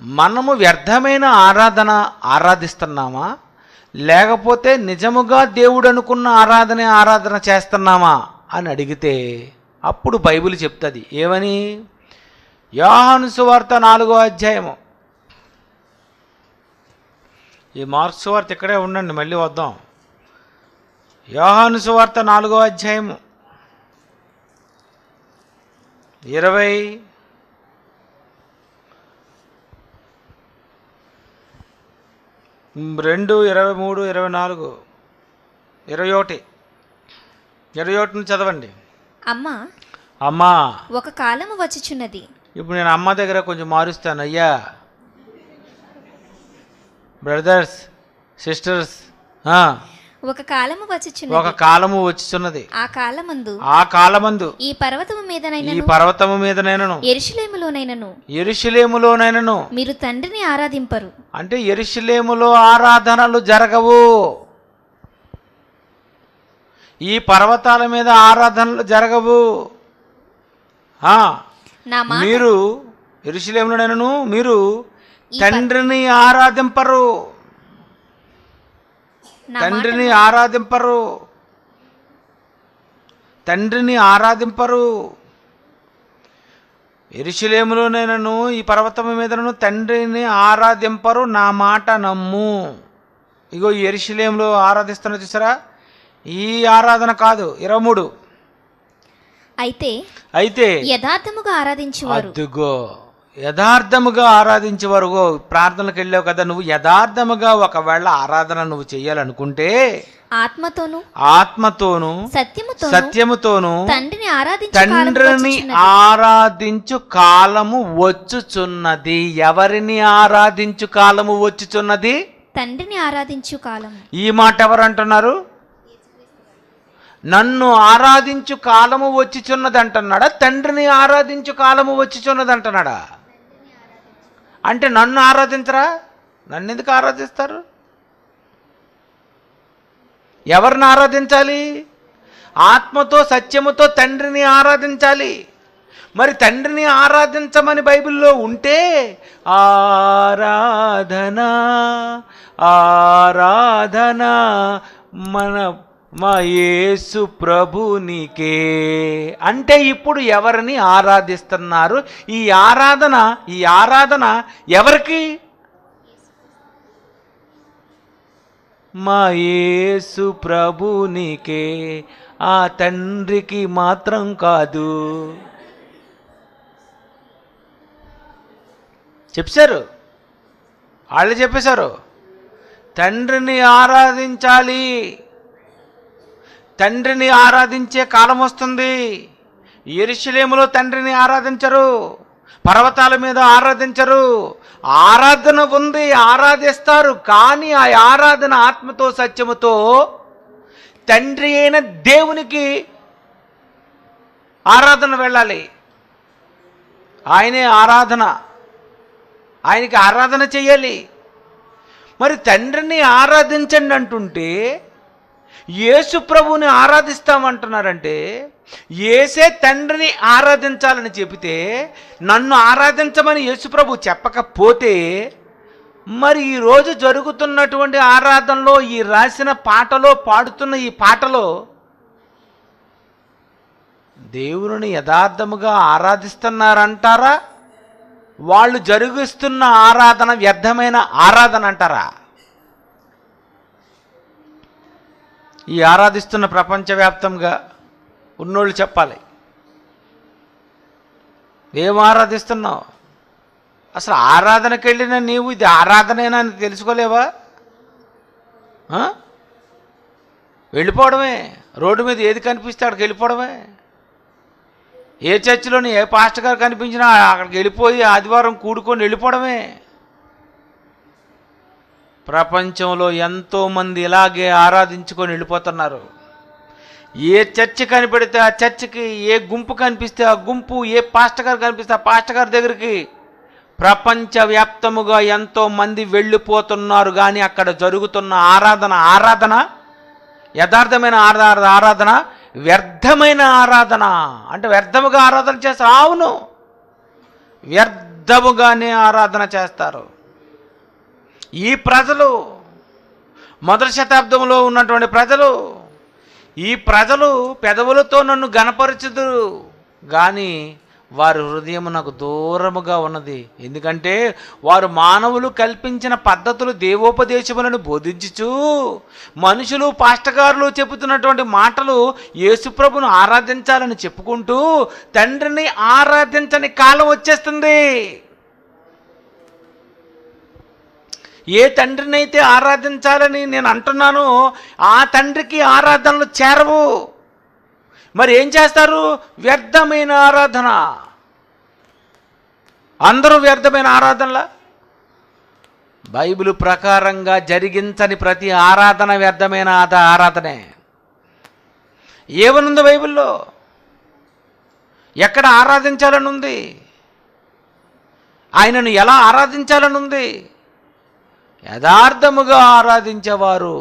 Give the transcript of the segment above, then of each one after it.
మనము వ్యర్థమైన ఆరాధన ఆరాధిస్తున్నామా? లేకపోతే నిజముగా దేవుడు అనుకున్న ఆరాధన ఆరాధన చేస్తున్నామా? అని అడిగితే అప్పుడు బైబిల్ చెప్తుంది. ఏమని? యోహాను సువార్త నాలుగో అధ్యాయము. ఈ మార్క్స్ వార్త ఇక్కడే ఉండండి మళ్ళీ వద్దాం. యోహాను సువార్త నాలుగో అధ్యాయము. ఇరవై రెండు ఇరవై మూడు ఇరవై నాలుగు. ఇరవై ఒకటి. ఇరవై ఒకటి నుంచి చదవండి. అమ్మా అమ్మా. ఒక కాలము వచ్చుచున్నది. ఇప్పుడు నేను అమ్మ దగ్గర కొంచెం మారుస్తాను అయ్యా. బ్రదర్స్ సిస్టర్స్ ఒక కాలము ఒక వచ్చుచున్నది కాలము వచ్చుచున్నది. ఆ కాలమందు ఆ కాలమందు ఈ పర్వతము ఈ మీదనైనను పర్వతము మీద నేనను ఎరుషులేములోనైనను ఎరుషులేములోనైనను. మీరు తండ్రిని ఆరాధింపరు. అంటే ఎరుషులేములో ఆరాధనలు జరగవు. ఈ పర్వతాల మీద ఆరాధనలు జరగవు. మీరు ఎరుషులేములోనైనను మీరు ఈ తండ్రిని ఆరాధింపరు. తండ్రిని ఆరాధింపరు. తండ్రిని ఆరాధింపరు. ఎరుషులేములోనైనను ఈ పర్వతము మీదను తండ్రిని ఆరాధింపరు నా మాట నమ్ము. ఇగో ఈ ఎరుషులేములో ఆరాధిస్తున్న చూసారా? ఈ ఆరాధన కాదు ఇరవై మూడు. అయితే అయితే యథార్థముగా ఆరాధించువారు. అద్దుగో యథార్థముగా ఆరాధించేవారు గో ప్రార్థనలకు వెళ్ళావు కదా నువ్వు యథార్థముగా ఒకవేళ ఆరాధన నువ్వు చేయాలనుకుంటే ఆత్మతోను ఆత్మతోను సత్యముతోను సత్యముతోను తండ్రిని ఆరాధించు కాలము తండ్రిని వచ్చుచున్నది. ఆరాధించు కాలము వచ్చుచున్నది. ఎవరిని ఆరాధించు కాలము వచ్చుచున్నది? తండ్రిని ఆరాధించు కాలము. ఈ మాట ఎవరు అంటున్నారు నన్ను ఆరాధించు కాలము వచ్చిచున్నది అంటున్నాడా తండ్రిని ఆరాధించు కాలము వచ్చిచున్నది అంటున్నాడా అంటే నన్ను ఆరాధించరా? నన్ను ఎందుకు ఆరాధిస్తారు? ఎవరిని ఆరాధించాలి? ఆత్మతో సత్యముతో తండ్రిని ఆరాధించాలి. మరి తండ్రిని ఆరాధించమని బైబిల్లో ఉంటే ఆరాధన ఆరాధన మన మా యేసు ప్రభునికే. అంటే ఇప్పుడు ఎవరిని ఆరాధిస్తున్నారు? ఈ ఆరాధన ఈ ఆరాధన ఎవరికి? మా యేసు ప్రభునికే. ఆ తండ్రికి మాత్రం కాదు. చెప్పారు వాళ్ళు చెప్పేశారు. తండ్రిని ఆరాధించాలి. తండ్రిని ఆరాధించే కాలం వస్తుంది. ఎరుశలేములో తండ్రిని ఆరాధించరు. పర్వతాల మీద ఆరాధించరు. ఆరాధన ఉంది ఆరాధిస్తారు. కానీ ఆ ఆరాధన ఆత్మతో సత్యముతో తండ్రి అయిన దేవునికి ఆరాధన వెళ్ళాలి. ఆయనే ఆరాధన. ఆయనకి ఆరాధన చేయాలి. మరి తండ్రిని ఆరాధించండి అంటుంటే యేసు ప్రభువుని ఆరాధిస్తామంటున్నారంటే ఏసే తండ్రిని ఆరాధించాలని చెబితే నన్ను ఆరాధించమని యేసు ప్రభు చెప్పకపోతే మరి ఈరోజు జరుగుతున్నటువంటి ఆరాధనలో ఈ రాసిన పాటలో పాడుతున్న ఈ పాటలో దేవుని యథార్థముగా ఆరాధిస్తున్నారంటారా? వాళ్ళు జరుగుస్తున్న ఆరాధన వ్యర్థమైన ఆరాధన అంటారా? ఈ ఆరాధిస్తున్న ప్రపంచవ్యాప్తంగా ఉన్నోళ్ళు చెప్పాలి. ఏం ఆరాధిస్తున్నావు అసలు ఆరాధనకి వెళ్ళిన నీవు ఇది ఆరాధనేనా అని తెలుసుకోలేవా? వెళ్ళిపోవడమే. రోడ్డు మీద ఏది కనిపిస్తే అక్కడికి వెళ్ళిపోవడమే. ఏ చర్చిలోని ఏ పాస్టర్ గారు కనిపించినా అక్కడికి వెళ్ళిపోయి ఆదివారం కూడుకొని వెళ్ళిపోవడమే. ప్రపంచంలో ఎంతోమంది ఇలాగే ఆరాధించుకొని వెళ్ళిపోతున్నారు. ఏ చర్చి కనిపెడితే ఆ చర్చికి ఏ గుంపు కనిపిస్తే ఆ గుంపు ఏ పాస్టర్ గారు కనిపిస్తే ఆ పాస్టర్ గారి దగ్గరికి ప్రపంచవ్యాప్తముగా ఎంతో మంది వెళ్ళిపోతున్నారు. కానీ అక్కడ జరుగుతున్న ఆరాధన ఆరాధన యథార్థమైన ఆరాధన ఆరాధన వ్యర్థమైన ఆరాధన. అంటే వ్యర్థముగా ఆరాధన చేస్తారు. అవును. వ్యర్థముగానే ఆరాధన చేస్తారు. ఈ ప్రజలు మొదటి శతాబ్దంలో ఉన్నటువంటి ప్రజలు ఈ ప్రజలు పెదవులతో నన్ను గణపరచుదురు. కానీ వారి హృదయం నాకు దూరముగా ఉన్నది. ఎందుకంటే వారు మానవులు కల్పించిన పద్ధతులు దేవోపదేశములను బోధించుచు మనుషులు పాష్టగారులు చెబుతున్నటువంటి మాటలు యేసుప్రభును ఆరాధించాలని చెప్పుకుంటూ తండ్రిని ఆరాధించని కాలం వచ్చేస్తుంది. ఏ తండ్రినైతే ఆరాధించాలని నేను అంటున్నానో ఆ తండ్రికి ఆరాధనలు చేరవు. మరి ఏం చేస్తారు? వ్యర్థమైన ఆరాధన. అందరూ వ్యర్థమైన ఆరాధనలా? బైబిల్ ప్రకారంగా జరిగించని ప్రతి ఆరాధన వ్యర్థమైన ఆద ఆరాధనే. ఏమనుంది బైబిల్లో? ఎక్కడ ఆరాధించాలని ఉంది ఆయనను ఎలా ఆరాధించాలని ఉంది యథార్థముగా ఆరాధించేవారు.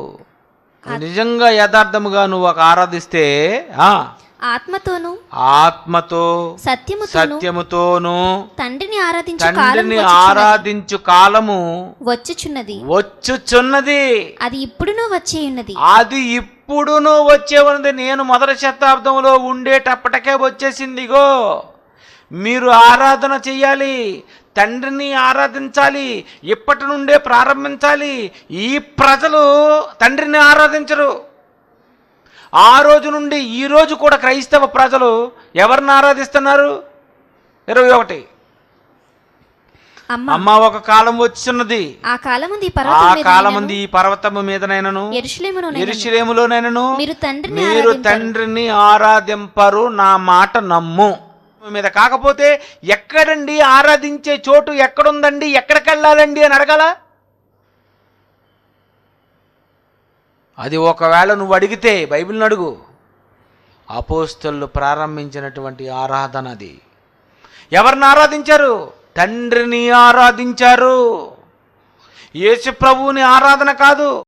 నిజంగా యథార్థముగా నువ్వు ఒక ఆరాధిస్తే ఆత్మతోను ఆత్మతో సత్యముతోను సత్యముతోను తండ్రిని ఆరాధించు తండ్రిని. ఆరాధించు కాలము వచ్చుచున్నది. వచ్చుచున్నది. అది ఇప్పుడునూ వచ్చే ఉన్నది అది ఇప్పుడును వచ్చే ఉన్నది నేను మొదటి శతాబ్దంలో ఉండేటప్పటికే వచ్చేసిందిగో మీరు ఆరాధన చెయ్యాలి. తండ్రిని ఆరాధించాలి ఇప్పటి నుండే ప్రారంభించాలి. ఈ ప్రజలు తండ్రిని ఆరాధించరు. ఆ రోజు నుండి ఈ రోజు కూడా క్రైస్తవ ప్రజలు ఎవరిని ఆరాధిస్తున్నారు? ఇరవై ఒకటి. అమ్మ. ఒక కాలం వచ్చిన్నది ఆ కాలముంది ఈ ఆ కాలమంది ఈ పర్వతము మీదనైనను. ఎరుషలేములోనైనను. మీరు. తండ్రిని ఆరాధింపరు నా మాట నమ్ము. మీద కాకపోతే ఎక్కడండి ఆరాధించే చోటు ఎక్కడుందండి? ఎక్కడికి వెళ్ళాలండి అని అడగాల? అది ఒకవేళ నువ్వు అడిగితే బైబిల్ని అడుగు. అపోస్తలు ప్రారంభించినటువంటి ఆరాధన అది. ఎవరిని ఆరాధించారు? తండ్రిని ఆరాధించారు. యేసు ప్రభువుని ఆరాధన కాదు.